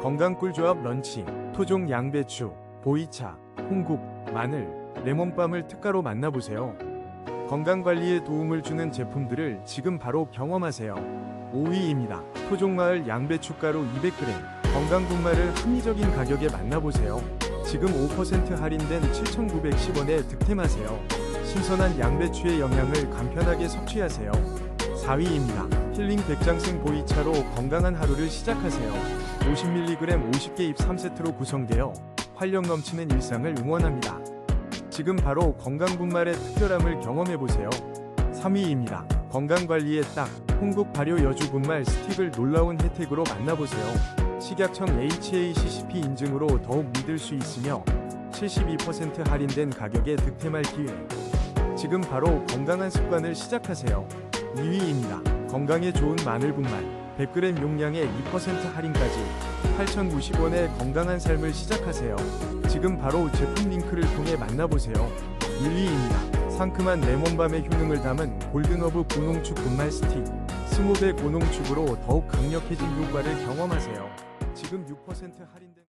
건강 꿀조합 런치, 토종 양배추, 보이차, 홍국, 마늘, 레몬밤을 특가로 만나보세요. 건강관리에 도움을 주는 제품들을 지금 바로 경험하세요. 5위입니다. 토종마을 양배추가루 200g, 건강분말을 합리적인 가격에 만나보세요. 지금 5% 할인된 7,910원에 득템하세요. 신선한 양배추의 영양을 간편하게 섭취하세요. 4위입니다. 힐링 백장생 보이차로 건강한 하루를 시작하세요. 50mg 50개 입 3세트로 구성되어 활력 넘치는 일상을 응원합니다. 지금 바로 건강분말의 특별함을 경험해보세요. 3위입니다. 건강관리의 딱 홍국 발효 여주 분말 스틱을 놀라운 혜택으로 만나보세요. 식약청 HACCP 인증으로 더욱 믿을 수 있으며 72% 할인된 가격에 득템할 기회. 지금 바로 건강한 습관을 시작하세요. 2위입니다. 건강에 좋은 마늘 분말 100g 용량에 2% 할인까지 8,090원에 건강한 삶을 시작하세요. 지금 바로 제품 링크를 통해 만나보세요. 1위입니다. 상큼한 레몬밤의 효능을 담은 골든허브 고농축 분말 스틱 20배 고농축으로 더욱 강력해진 효과를 경험하세요. 지금 6% 할인된